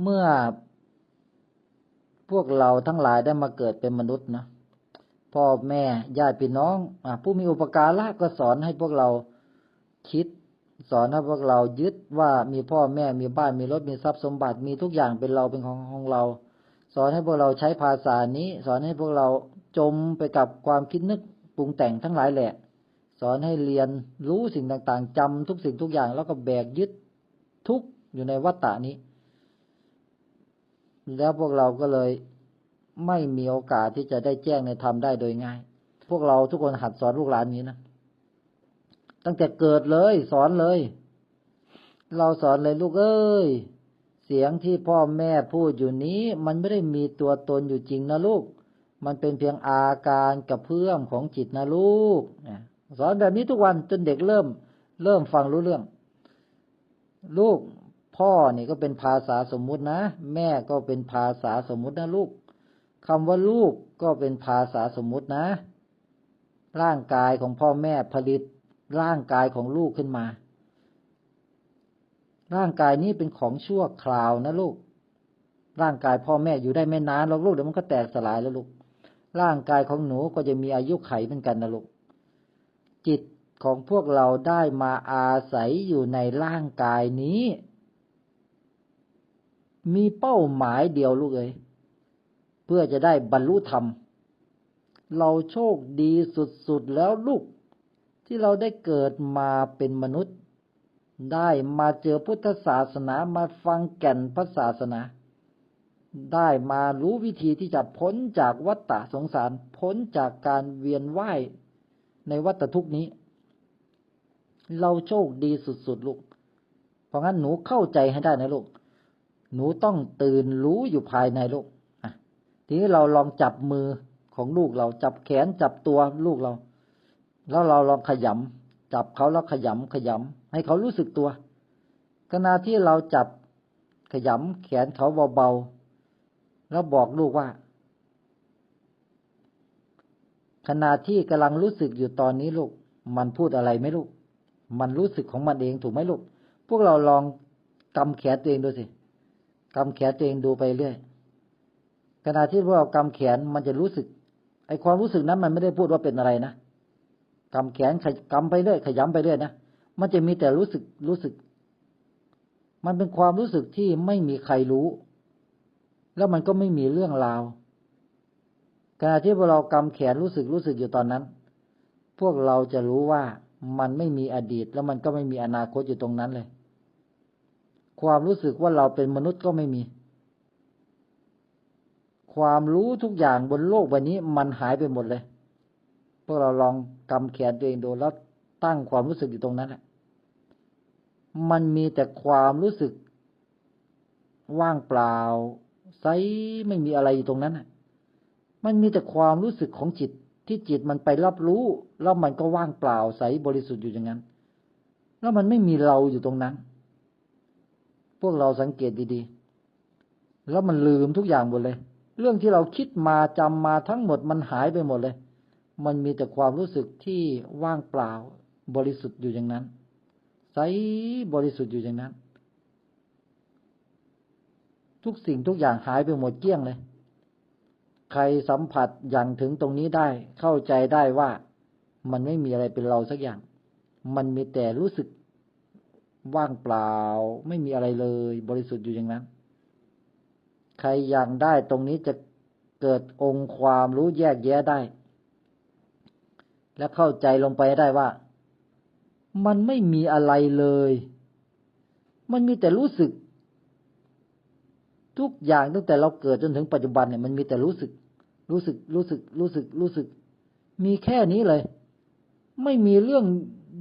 เมื่อพวกเราทั้งหลายได้มาเกิดเป็นมนุษย์นะพ่อแม่ญาติพี่น้องอผู้มีอุปการะก็สอนให้พวกเราคิด สอนให้พวกเรายึดว่ามีพ่อแม่มีบ้านมีรถมีทรัพย์สมบัติมีทุกอย่างเป็นเราเป็นของของเรา สอนให้พวกเราใช้ภาษานี้ สอนให้พวกเราจมไปกับความคิดนึกปรุงแต่งทั้งหลายแหละ สอนให้เรียนรู้สิ่งต่างๆจำทุกสิ่งทุกอย่างแล้วก็แบกยึดทุกอยู่ในวัฏฏานี้ แล้วพวกเราก็เลยไม่มีโอกาสที่จะได้แจ้งในธรรมได้โดยง่าย พวกเราทุกคนหัดสอนลูกหลานนี้นะ ตั้งแต่เกิดเลยสอนเลย เราสอนเลยลูกเอ้ย เสียงที่พ่อแม่พูดอยู่นี้ มันไม่ได้มีตัวตนอยู่จริงนะลูก มันเป็นเพียงอาการกับเพื่อมของจิตนะลูก สอนแบบนี้ทุกวันจนเด็กเริ่ม เริ่มฟังรู้เรื่อง ลูก พ่อนี่ก็เป็นภาษาสมมุตินะ แม่ก็เป็นภาษาสมมุตินะลูกคำว่าลูกก็เป็นภาษาสมมุตินะ ร่างกายของพ่อแม่ผลิตร่างกายของลูกขึ้นมา ร่างกายนี้เป็นของชั่วคราวนะลูก ร่างกายพ่อแม่อยู่ได้ไม่นานหรอกลูกเดี๋ยวมันก็แตกสลายแล้วลูก ร่างกายของหนูก็จะมีอายุไขเหมือนกันนะลูก จิตของพวกเราได้มาอาศัยอยู่ในร่างกายนี้ มีเป้าหมายเดียวลูกเอ้ยเพื่อจะได้บรรลุธรรม เราโชคดีสุดๆแล้วลูก ที่เราได้เกิดมาเป็นมนุษย์ ได้มาเจอพุทธศาสนามาฟังแก่นพระศาสนา ได้มารู้วิธีที่จะพ้นจากวัฏฏะสงสาร พ้นจากการเวียนว่ายในวัฏทุกนี้ เราโชคดีสุดๆลูก เพราะงั้นหนูเข้าใจให้ได้นะลูก หนูต้องตื่นรู้อยู่ภายในลูกทีนี้เราลองจับมือของลูกเราจับแขนจับตัวลูกเรา แล้วเราลองขยำจับเขาแล้วขยำขยำให้เขารู้สึกตัว ขณะที่เราจับขยำแขนเขาเบาๆแล้วบอกลูกว่า ขณะที่กำลังรู้สึกอยู่ตอนนี้ลูก มันพูดอะไรไหมลูก มันรู้สึกของมันเองถูกไหมลูก พวกเราลองกำแขนตัวเองดูสิ กำแขนตัวเองดูไปเรื่อย ขณะที่พวกเรากำแขนมันจะรู้สึก ไอความรู้สึกนั้นมันไม่ได้พูดว่าเป็นอะไรนะกำแขนกำไปเรื่อยขยำไปเรื่อยนะมันจะมีแต่รู้สึกรู้สึก มันเป็นความรู้สึกที่ไม่มีใครรู้ แล้วมันก็ไม่มีเรื่องราวขณะที่พวกเรากำแขนรู้สึกรู้สึกอยู่ตอนนั้น พวกเราจะรู้ว่ามันไม่มีอดีต แล้วมันก็ไม่มีอนาคตอยู่ตรงนั้นเลย ความรู้สึกว่าเราเป็นมนุษย์ก็ไม่มี ความรู้ทุกอย่างบนโลกใบนี้มันหายไปหมดเลย พวกเราลองกำแขนตัวเองดูแล้วตั้งความรู้สึกอยู่ตรงนั้นแหละมันมีแต่ความรู้สึก ว่างเปล่าไซไม่มีอะไรอยู่ตรงนั้นมันมีแต่ความรู้สึกของจิตที่จิตมันไปรับรู้ แล้วมันก็ว่างเปล่าใสบริสุทธิ์อยู่อย่างนั้น แล้วมันไม่มีเราอยู่ตรงนั้น พวกเราสังเกตดีๆ แล้วมันลืมทุกอย่างหมดเลย เรื่องที่เราคิดมาจำมาทั้งหมดมันหายไปหมดเลย มันมีแต่ความรู้สึกที่ว่างเปล่าบริสุทธิ์อยู่อย่างนั้นใสบริสุทธิ์อยู่อย่างนั้น ทุกสิ่งทุกอย่างหายไปหมดเกลี้ยงเลย ใครสัมผัสอย่างถึงตรงนี้ได้ เข้าใจได้ว่ามันไม่มีอะไรเป็นเราสักอย่าง มันมีแต่รู้สึก ว่างเปล่า ไม่มีอะไรเลย บริสุทธิ์อยู่อย่างนั้น ใครอยังได้ตรงนี้จะเกิดองค์ความรู้แยกแยะได้ และเข้าใจลงไปได้ว่า มันไม่มีอะไรเลย มันมีแต่รู้สึก ทุกอย่างตั้งแต่เราเกิดจนถึงปัจจุบันเนี่ยมันมีแต่รู้สึก รู้สึก รู้สึก รู้สึก รู้สึก มีแค่นี้เลย ไม่มีเรื่อง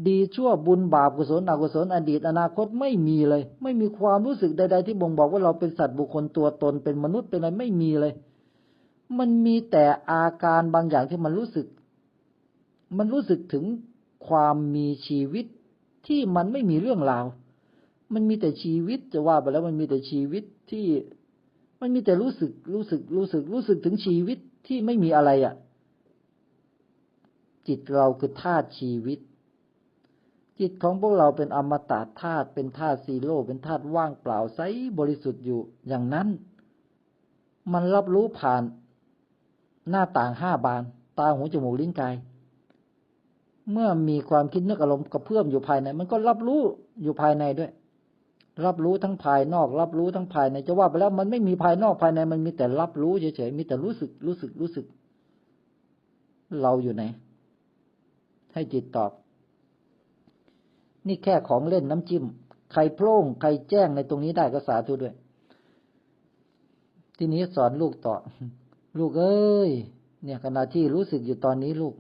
ดีชั่วบุญบาปกุศลอกุศลอดีตอนาคตไม่มีเลย ไม่มีความรู้สึกใด ๆ ที่บ่งบอกว่าเราเป็นสัตว์บุคคลตัวตนเป็นมนุษย์เป็นอะไรไม่มีเลย มันมีแต่อาการบางอย่างที่มันรู้สึก มันรู้สึกถึงความมีชีวิตที่มันไม่มีเรื่องราว มันมีแต่ชีวิตจะว่าไปแล้วมันมีแต่ชีวิตที่ มันมีแต่รู้สึกรู้สึกรู้สึกรู้สึกถึงชีวิตที่ไม่มีอะไรอะ่ะ จิตเราคือธาตุชีวิต จิตของพวกเราเป็นอมตะธาตุเป็นธาตุซีโร่เป็นธาตุว่างเปล่าใสบริสุทธิ์อยู่อย่างนั้น มันรับรู้ผ่านหน้าต่างห้าบาน ตาหูจมูกลิ้นกาย เมื่อมีความคิดนึกอารมณ์กระเพื่อมอยู่ภายใน มันก็รับรู้อยู่ภายในด้วย รับรู้ทั้งภายนอก รับรู้ทั้งภายในจะว่าไปแล้ว มันไม่มีภายนอกภายใน มันมีแต่รับรู้เฉยๆมีแต่รู้สึกรู้สึกรู้สึก เราอยู่ไหนให้จิตตอบ นี่แค่ของเล่นน้ำจิ้ม ใครโพร่งใครแจ้งในตรงนี้ได้ก็สาธุด้วย ทีนี้สอนลูกต่อ ลูกเอ้ย เนี่ยขณะที่รู้สึกอยู่ตอนนี้ลูก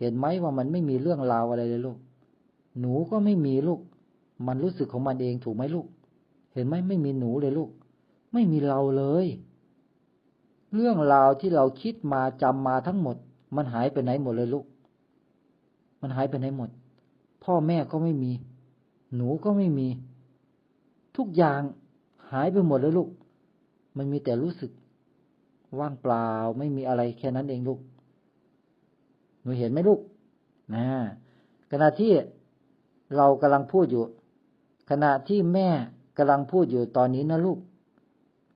เห็นไหมว่ามันไม่มีเรื่องราวอะไรเลยลูก หนูก็ไม่มีลูก มันรู้สึกของมันเองถูกไหมลูก เห็นไหมไม่มีหนูเลยลูก ไม่มีเราเลย เรื่องราวที่เราคิดมาจำมาทั้งหมด มันหายไปไหนหมดเลยลูก มันหายไปไหนหมด พ่อแม่ก็ไม่มี หนูก็ไม่มี ทุกอย่างหายไปหมดเลยลูก มันมีแต่รู้สึก ว่างเปล่าไม่มีอะไรแค่นั้นเองลูก หนูเห็นไหมลูกนะขณะที่เรากำลังพูดอยู่ ขณะที่แม่กำลังพูดอยู่ตอนนี้นะลูก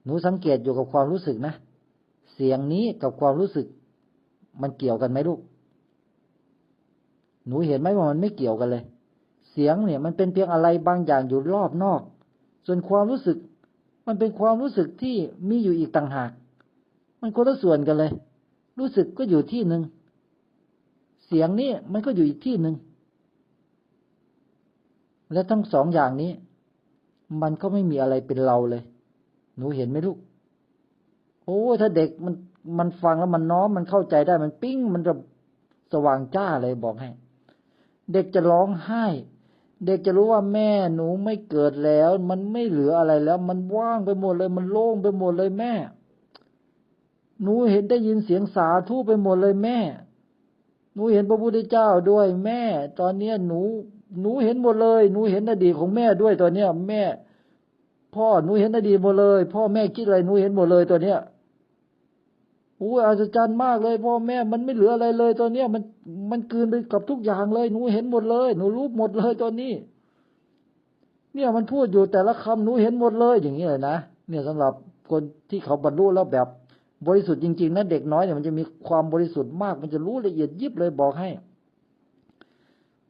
หนูสังเกตอยู่กับความรู้สึกนะ เสียงนี้กับความรู้สึก มันเกี่ยวกันไหมลูก หนูเห็นไหมว่ามันไม่เกี่ยวกันเลย เสียงเนี่ย มันเป็นเพียงอะไรบางอย่างอยู่รอบนอก ส่วนความรู้สึก มันเป็นความรู้สึกที่มีอยู่อีกต่างหาก มันคนละส่วนกันเลย รู้สึกก็อยู่ที่หนึ่ง เสียงนี้มันก็อยู่อีกที่หนึ่ง และทั้งสองอย่างนี้ มันก็ไม่มีอะไรเป็นเราเลย หนูเห็นไหมลูก โอ้ถ้าเด็กมันมันฟังแล้วมันน้อมมันเข้าใจได้มันปิ้งมันจะสว่างจ้าเลยบอกให้ เด็กจะร้องไห้ เด็กจะรู้ว่าแม่หนูไม่เกิดแล้ว มันไม่เหลืออะไรแล้ว มันว่างไปหมดเลย มันโล่งไปหมดเลยแม่ หนูเห็นได้ยินเสียงสาธุไปหมดเลยแม่ หนูเห็นพระพุทธเจ้าด้วยแม่ ตอนเนี้ยหนู หนูเห็นหมดเลย หนูเห็นอดีตของแม่ด้วยตอนเนี้ย แม่ พ่อหนูเห็นอดีตหมดเลย พ่อแม่คิดอะไรหนูเห็นหมดเลยตัวเนี้ย โอ้อัศจรรย์มากเลยพ่อแม่มันไม่เหลืออะไรเลยตอนเนี้ยมันมันกลืนไปกับทุกอย่างเลย หนูเห็นหมดเลย หนูรู้หมดเลยตอนนี้ เนี่ยมันพูดอยู่แต่ละคำหนูเห็นหมดเลย อย่างนี้เลยนะเนี่ยสำหรับคนที่เขาบรรลุแล้วแบบบริสุทธิ์จริงๆนะเด็กน้อยเนี่ยมันจะมีความบริสุทธิ์มาก มันจะรู้ละเอียดยิบเลยบอกให้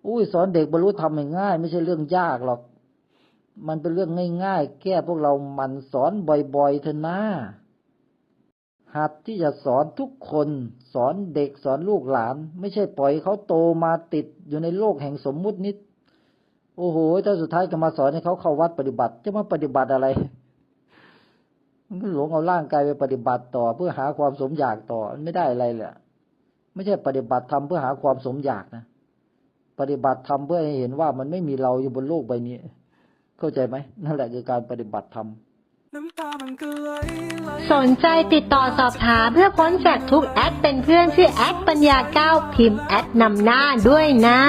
อุ้ยสอนเด็กบรรลุทำง่าย ไม่ใช่เรื่องยากหรอก มันเป็นเรื่องง่ายๆแค่พวกเรามันสอนบ่อยๆเถอะนะ หัดที่จะสอนทุกคน สอนเด็กสอนลูกหลาน ไม่ใช่ปล่อยเขาโตมาติดอยู่ในโลกแห่งสมมุตินิด โอ้โหถ้าสุดท้ายก็มาสอนให้เขาเข้าวัดปฏิบัติ จะมาปฏิบัติอะไร มันหลงเอาร่างกายไปปฏิบัติต่อ เพื่อหาความสมอยากต่อไม่ได้อะไรเลยไม่ใช่ปฏิบัติทำเพื่อหาความสมอยากนะปฏิบัติทำเพื่อให้เห็นว่ามันไม่มีเราอยู่บนโลกใบนี้ เข้าใจไหมนั่นแหละคือการปฏิบัติธรรม สนใจติดต่อสอบถามเพื่อพ้นจากทุกแอดเป็นเพื่อนชื่อแอดปัญญาเก้าพิมพ์แอดนำหน้าด้วยนะ